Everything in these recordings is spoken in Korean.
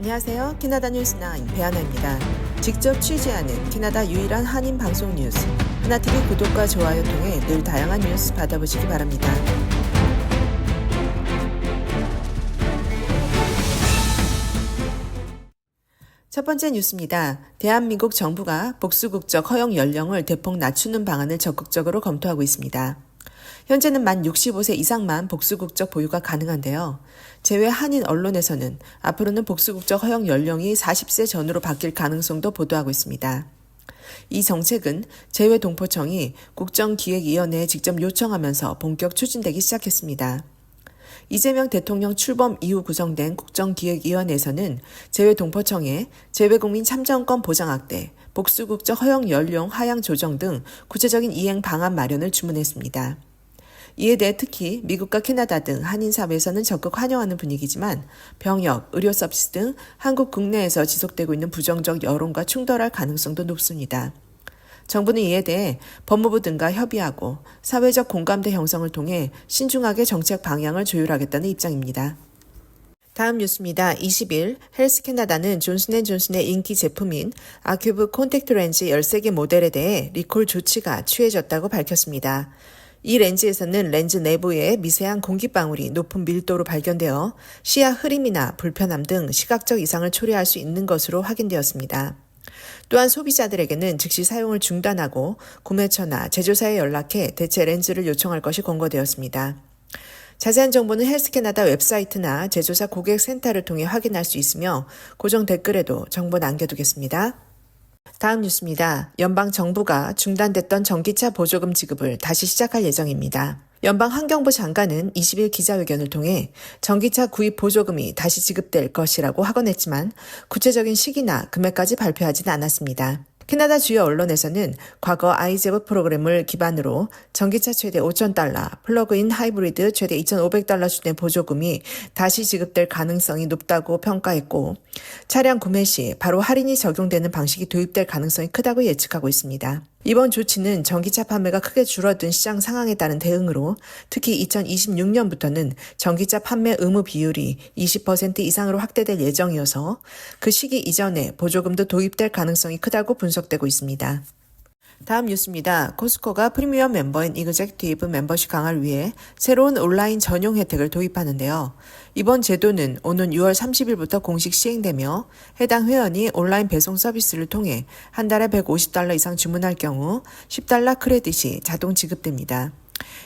안녕하세요. 캐나다 뉴스9 배하나입니다. 직접 취재하는 캐나다 유일한 한인 방송 뉴스 하나TV 구독과 좋아요 통해 늘 다양한 뉴스 받아보시기 바랍니다. 첫 번째 뉴스입니다. 대한민국 정부가 복수국적 허용 연령을 대폭 낮추는 방안을 적극적으로 검토하고 있습니다. 현재는 만 65세 이상만 복수국적 보유가 가능한데요. 제외 한인 언론에서는 앞으로는 복수국적 허용 연령이 40세 전후로 바뀔 가능성도 보도하고 있습니다. 이 정책은 제외 동포청이 국정기획위원회에 직접 요청하면서 본격 추진되기 시작했습니다. 이재명 대통령 출범 이후 구성된 국정기획위원회에서는 재외동포청에 재외국민 참정권 보장 확대, 복수국적 허용 연령 하향 조정 등 구체적인 이행 방안 마련을 주문했습니다. 이에 대해 특히 미국과 캐나다 등 한인 사회에서는 적극 환영하는 분위기지만 병역, 의료 서비스 등 한국 국내에서 지속되고 있는 부정적 여론과 충돌할 가능성도 높습니다. 정부는 이에 대해 법무부 등과 협의하고 사회적 공감대 형성을 통해 신중하게 정책 방향을 조율하겠다는 입장입니다. 다음 뉴스입니다. 20일 헬스 캐나다는 존슨앤존슨의 인기 제품인 아큐브 콘택트 렌즈 13개 모델에 대해 리콜 조치가 취해졌다고 밝혔습니다. 이 렌즈에서는 렌즈 내부에 미세한 공기방울이 높은 밀도로 발견되어 시야 흐림이나 불편함 등 시각적 이상을 초래할 수 있는 것으로 확인되었습니다. 또한 소비자들에게는 즉시 사용을 중단하고 구매처나 제조사에 연락해 대체 렌즈를 요청할 것이 권고되었습니다. 자세한 정보는 헬스캐나다 웹사이트나 제조사 고객센터를 통해 확인할 수 있으며 고정 댓글에도 정보 남겨두겠습니다. 다음 뉴스입니다. 연방 정부가 중단됐던 전기차 보조금 지급을 다시 시작할 예정입니다. 연방 환경부 장관은 20일 기자회견을 통해 전기차 구입 보조금이 다시 지급될 것이라고 하곤 했지만 구체적인 시기나 금액까지 발표하지는 않았습니다. 캐나다 주요 언론에서는 과거 아이제브 프로그램을 기반으로 전기차 최대 5,000달러, 플러그인 하이브리드 최대 2,500달러 수준의 보조금이 다시 지급될 가능성이 높다고 평가했고 차량 구매 시 바로 할인이 적용되는 방식이 도입될 가능성이 크다고 예측하고 있습니다. 이번 조치는 전기차 판매가 크게 줄어든 시장 상황에 따른 대응으로 특히 2026년부터는 전기차 판매 의무 비율이 20% 이상으로 확대될 예정이어서 그 시기 이전에 보조금도 도입될 가능성이 크다고 분석되고 있습니다. 다음 뉴스입니다. 코스코가 프리미엄 멤버인 이그젝티브 멤버십 강화를 위해 새로운 온라인 전용 혜택을 도입하는데요. 이번 제도는 오는 6월 30일부터 공식 시행되며 해당 회원이 온라인 배송 서비스를 통해 한 달에 150달러 이상 주문할 경우 10달러 크레딧이 자동 지급됩니다.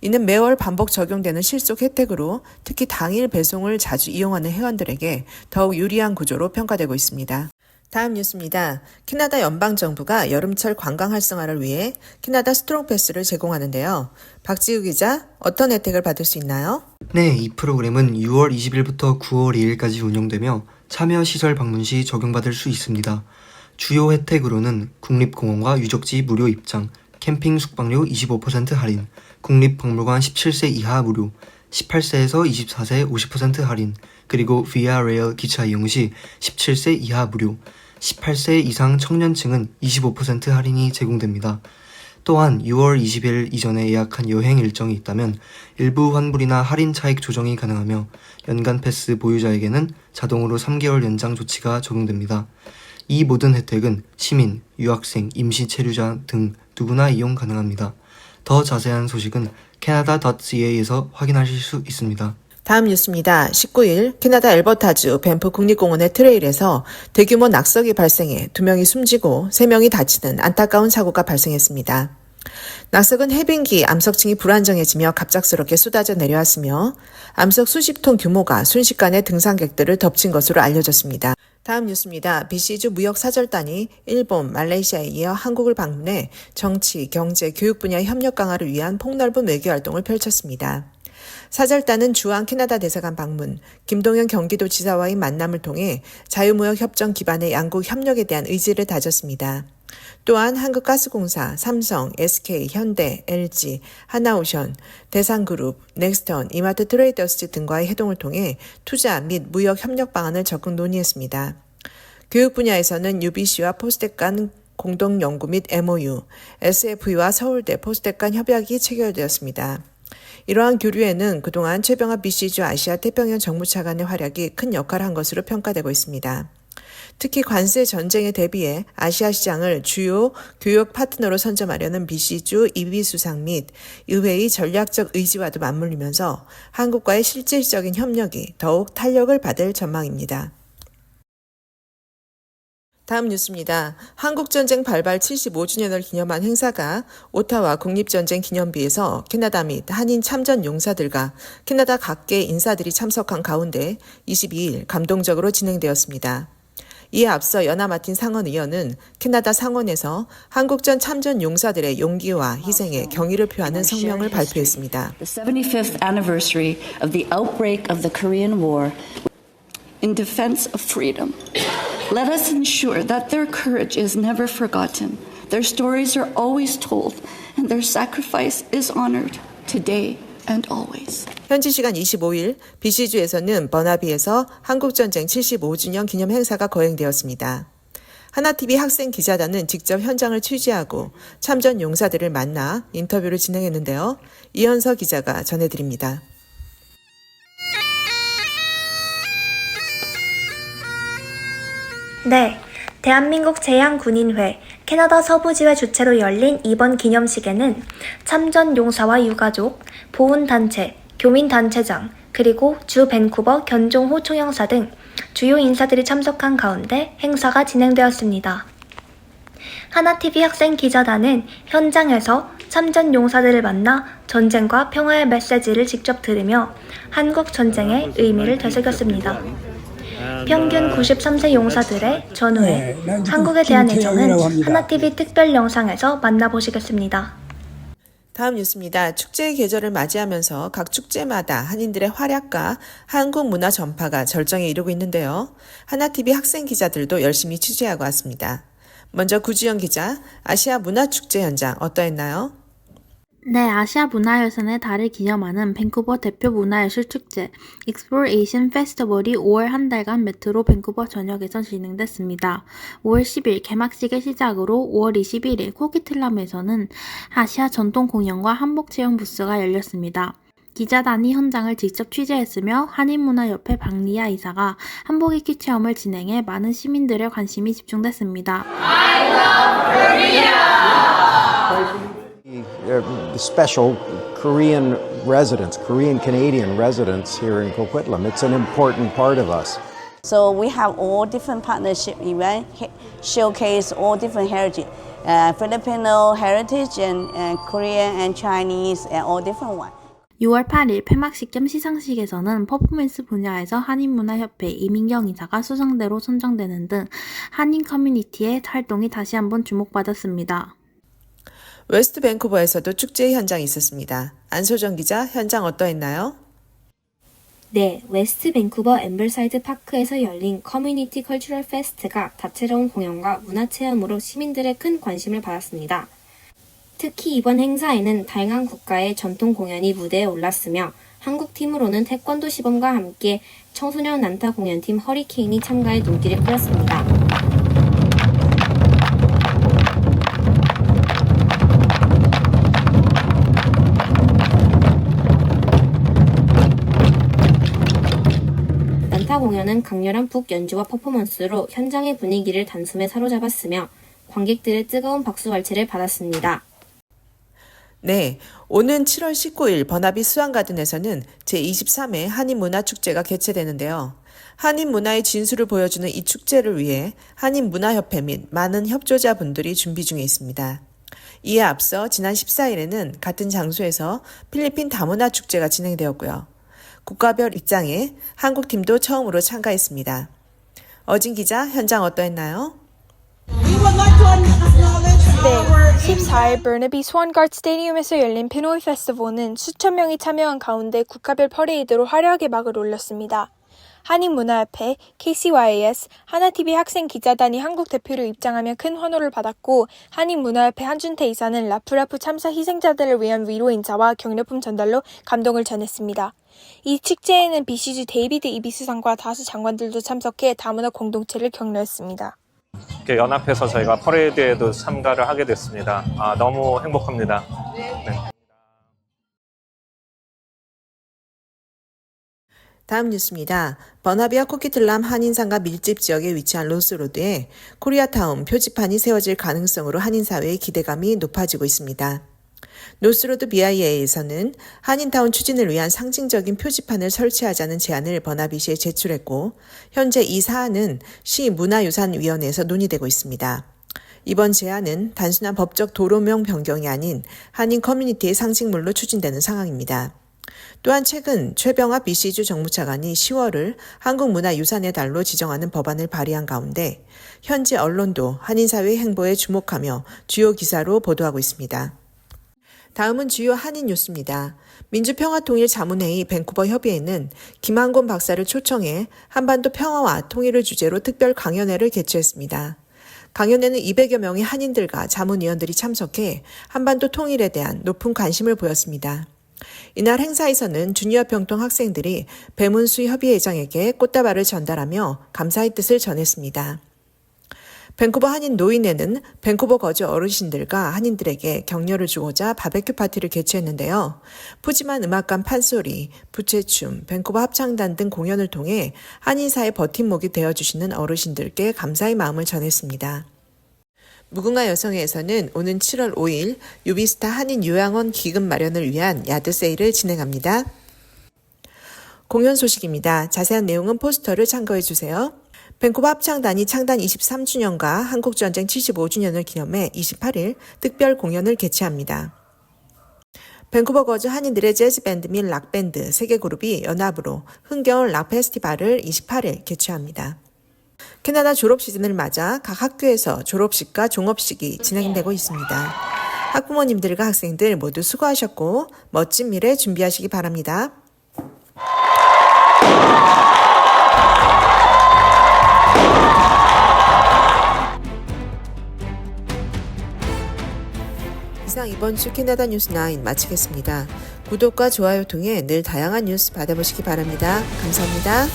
이는 매월 반복 적용되는 실속 혜택으로 특히 당일 배송을 자주 이용하는 회원들에게 더욱 유리한 구조로 평가되고 있습니다. 다음 뉴스입니다. 캐나다 연방정부가 여름철 관광 활성화를 위해 캐나다 스트롱 패스를 제공하는데요. 박지우 기자, 어떤 혜택을 받을 수 있나요? 네, 이 프로그램은 6월 20일부터 9월 2일까지 운영되며 참여 시설 방문 시 적용받을 수 있습니다. 주요 혜택으로는 국립공원과 유적지 무료 입장, 캠핑 숙박료 25% 할인, 국립박물관 17세 이하 무료, 18세에서 24세 50% 할인, 그리고 레일 기차 이용 시 17세 이하 무료, 18세 이상 청년층은 25% 할인이 제공됩니다. 또한 6월 20일 이전에 예약한 여행 일정이 있다면 일부 환불이나 할인 차익 조정이 가능하며 연간 패스 보유자에게는 자동으로 3개월 연장 조치가 적용됩니다. 이 모든 혜택은 시민, 유학생, 임시 체류자 등 누구나 이용 가능합니다. 더 자세한 소식은 canada.ca에서 확인하실 수 있습니다. 다음 뉴스입니다. 19일 캐나다 엘버타주 밴프 국립공원의 트레일에서 대규모 낙석이 발생해 2명이 숨지고 3명이 다치는 안타까운 사고가 발생했습니다. 낙석은 해빙기 암석층이 불안정해지며 갑작스럽게 쏟아져 내려왔으며 암석 수십 톤 규모가 순식간에 등산객들을 덮친 것으로 알려졌습니다. 다음 뉴스입니다. BC주 무역사절단이 일본, 말레이시아에 이어 한국을 방문해 정치, 경제, 교육 분야 협력 강화를 위한 폭넓은 외교 활동을 펼쳤습니다. 사절단은 주한 캐나다 대사관 방문, 김동연 경기도지사와의 만남을 통해 자유무역 협정 기반의 양국 협력에 대한 의지를 다졌습니다. 또한 한국가스공사, 삼성, SK, 현대, LG, 하나오션, 대상그룹, 넥스턴, 이마트 트레이더스 등과의 회동을 통해 투자 및 무역 협력 방안을 적극 논의했습니다. 교육 분야에서는 UBC와 포스텍 간 공동 연구 및 MOU, SFU와 서울대 포스텍 간 협약이 체결되었습니다. 이러한 교류에는 그동안 최병합 BC주 아시아 태평양 정무차 관의 활약이 큰 역할을 한 것으로 평가되고 있습니다. 특히 관세 전쟁에 대비해 아시아 시장을 주요 교역 파트너로 선점하려는 BC주 이비 수상 및 의회의 전략적 의지와도 맞물리면서 한국과의 실질적인 협력이 더욱 탄력을 받을 전망입니다. 다음 뉴스입니다. 한국전쟁 발발 75주년을 기념한 행사가 오타와 국립전쟁 기념비에서 캐나다 및 한인 참전 용사들과 캐나다 각계 인사들이 참석한 가운데 22일 감동적으로 진행되었습니다. 이에 앞서 연하 마틴 상원 의원은 캐나다 상원에서 한국전 참전 용사들의 용기와 희생에 경의를 표하는 성명을 발표했습니다. The 75th anniversary of the outbreak of the Korean War in defense of freedom. Let us ensure that their courage is never forgotten, their stories are always told, and their sacrifice is honored today and always. 현지 시간 25일 BC주에서는 버나비에서 한국전쟁 75주년 기념 행사가 거행되었습니다. 하나TV 학생 기자단은 직접 현장을 취재하고 참전 용사들을 만나 인터뷰를 진행했는데요. 이현서 기자가 전해드립니다. 네. 대한민국 제양군인회 캐나다 서부지회 주최로 열린 이번 기념식에는 참전 용사와 유가족, 보훈단체, 교민단체장, 그리고 주 밴쿠버 견종호 총영사 등 주요 인사들이 참석한 가운데 행사가 진행되었습니다. 하나TV 학생 기자단은 현장에서 참전 용사들을 만나 전쟁과 평화의 메시지를 직접 들으며 한국 전쟁의 의미를 되새겼습니다. 평균 93세 용사들의 전후에 네, 한국에 대한 애정은. 하나TV 특별 영상에서 만나보시겠습니다. 다음 뉴스입니다. 축제의 계절을 맞이하면서 각 축제마다 한인들의 활약과 한국 문화 전파가 절정에 이르고 있는데요. 하나TV 학생 기자들도 열심히 취재하고 왔습니다. 먼저 구지영 기자, 아시아 문화축제 현장 어떠했나요? 네, 아시아 문화유산의 달을 기념하는 밴쿠버 대표 문화예술 축제 Exploration Festival이 5월 한 달간 메트로 밴쿠버 전역에서 진행됐습니다. 5월 10일 개막식을 시작으로 5월 21일 코키틀람에서는 아시아 전통 공연과 한복 체험 부스가 열렸습니다. 기자단이 현장을 직접 취재했으며 한인문화협회 박리아 이사가 한복 입기 체험을 진행해 많은 시민들의 관심이 집중됐습니다. Uh, special Korean residents, Korean Canadian residents here in Coquitlam. It's an important part of us. So we have all different partnership event showcase all different heritage, uh, Filipino heritage and uh, Korean and Chinese and all different one. 6월 8일 폐막식 겸 시상식에서는 퍼포먼스 분야에서 한인문화협회 이민경 이사가 수상대로 선정되는 등 한인 커뮤니티의 활동이 다시 한번 주목받았습니다. 웨스트 밴쿠버에서도 축제 현장이 있었습니다. 안소정 기자, 현장 어떠했나요? 네, 웨스트 밴쿠버 엠블사이드 파크에서 열린 커뮤니티 컬처럴 페스트가 다채로운 공연과 문화 체험으로 시민들의 큰 관심을 받았습니다. 특히 이번 행사에는 다양한 국가의 전통 공연이 무대에 올랐으며 한국 팀으로는 태권도 시범과 함께 청소년 난타 공연팀 허리케인이 참가해 눈길을 끌었습니다. 공연은 강렬한 북 연주와 퍼포먼스로 현장의 분위기를 단숨에 사로잡았으며 관객들의 뜨거운 박수 갈채를 받았습니다. 네, 오는 7월 19일 버나비 수안가든에서는 제23회 한인문화축제가 개최되는데요. 한인문화의 진수를 보여주는 이 축제를 위해 한인문화협회 및 많은 협조자분들이 준비 중에 있습니다. 이에 앞서 지난 14일에는 같은 장소에서 필리핀 다문화 축제가 진행되었고요. 국가별 입장에 한국팀도 처음으로 참가했습니다. 어진 기자, 현장 어떠했나요? 네, 14일 버너비 스완가드 스테디움에서 열린 피노이 페스티벌은 수천 명이 참여한 가운데 국가별 퍼레이드로 화려하게 막을 올렸습니다. 한인문화협회, KCYS, 하나TV 학생 기자단이 한국 대표로 입장하며 큰 환호를 받았고 한인문화협회 한준태 이사는 라프라프 참사 희생자들을 위한 위로 인사와 격려품 전달로 감동을 전했습니다. 이 축제에는 BCG 데이비드 이비 수상과 다수 장관들도 참석해 다문화 공동체를 격려했습니다. 연합해서 저희가 퍼레이드에도 참가를 하게 됐습니다. 아, 너무 행복합니다. 네. 다음 뉴스입니다. 버나비와 코키틀람 한인상가 밀집 지역에 위치한 로스로드에 코리아타운 표지판이 세워질 가능성으로 한인사회의 기대감이 높아지고 있습니다. 노스로드 BIA에서는 한인타운 추진을 위한 상징적인 표지판을 설치하자는 제안을 버나비시에 제출했고 현재 이 사안은 시 문화유산위원회에서 논의되고 있습니다. 이번 제안은 단순한 법적 도로명 변경이 아닌 한인 커뮤니티의 상징물로 추진되는 상황입니다. 또한 최근 최병합 BC주 정무차관이 10월을 한국문화유산의 달로 지정하는 법안을 발의한 가운데 현지 언론도 한인사회의 행보에 주목하며 주요 기사로 보도하고 있습니다. 다음은 주요 한인 뉴스입니다. 민주평화통일자문회의 밴쿠버 협의회는 김한곤 박사를 초청해 한반도 평화와 통일을 주제로 특별 강연회를 개최했습니다. 강연회는 200여 명의 한인들과 자문위원들이 참석해 한반도 통일에 대한 높은 관심을 보였습니다. 이날 행사에서는 주니어 병동 학생들이 배문수 협의회장에게 꽃다발을 전달하며 감사의 뜻을 전했습니다. 밴쿠버 한인 노인회는 밴쿠버 거주 어르신들과 한인들에게 격려를 주고자 바베큐 파티를 개최했는데요. 푸짐한 음악관 판소리, 부채춤, 밴쿠버 합창단 등 공연을 통해 한인사의 버팀목이 되어주시는 어르신들께 감사의 마음을 전했습니다. 무궁화 여성회에서는 오는 7월 5일 유비스타 한인 요양원 기금 마련을 위한 야드 세일을 진행합니다. 공연 소식입니다. 자세한 내용은 포스터를 참고해 주세요. 밴쿠버 합창단이 창단 23주년과 한국전쟁 75주년을 기념해 28일 특별 공연을 개최합니다. 밴쿠버 거주 한인들의 재즈밴드 및 락밴드 3개 그룹이 연합으로 흥겨울 락 페스티벌을 28일 개최합니다. 캐나다 졸업 시즌을 맞아 각 학교에서 졸업식과 종업식이 진행되고 있습니다. 학부모님들과 학생들 모두 수고하셨고 멋진 미래 준비하시기 바랍니다. 이상 이번 주 캐나다 뉴스 9 마치겠습니다. 구독과 좋아요 통해 늘 다양한 뉴스 받아보시기 바랍니다. 감사합니다.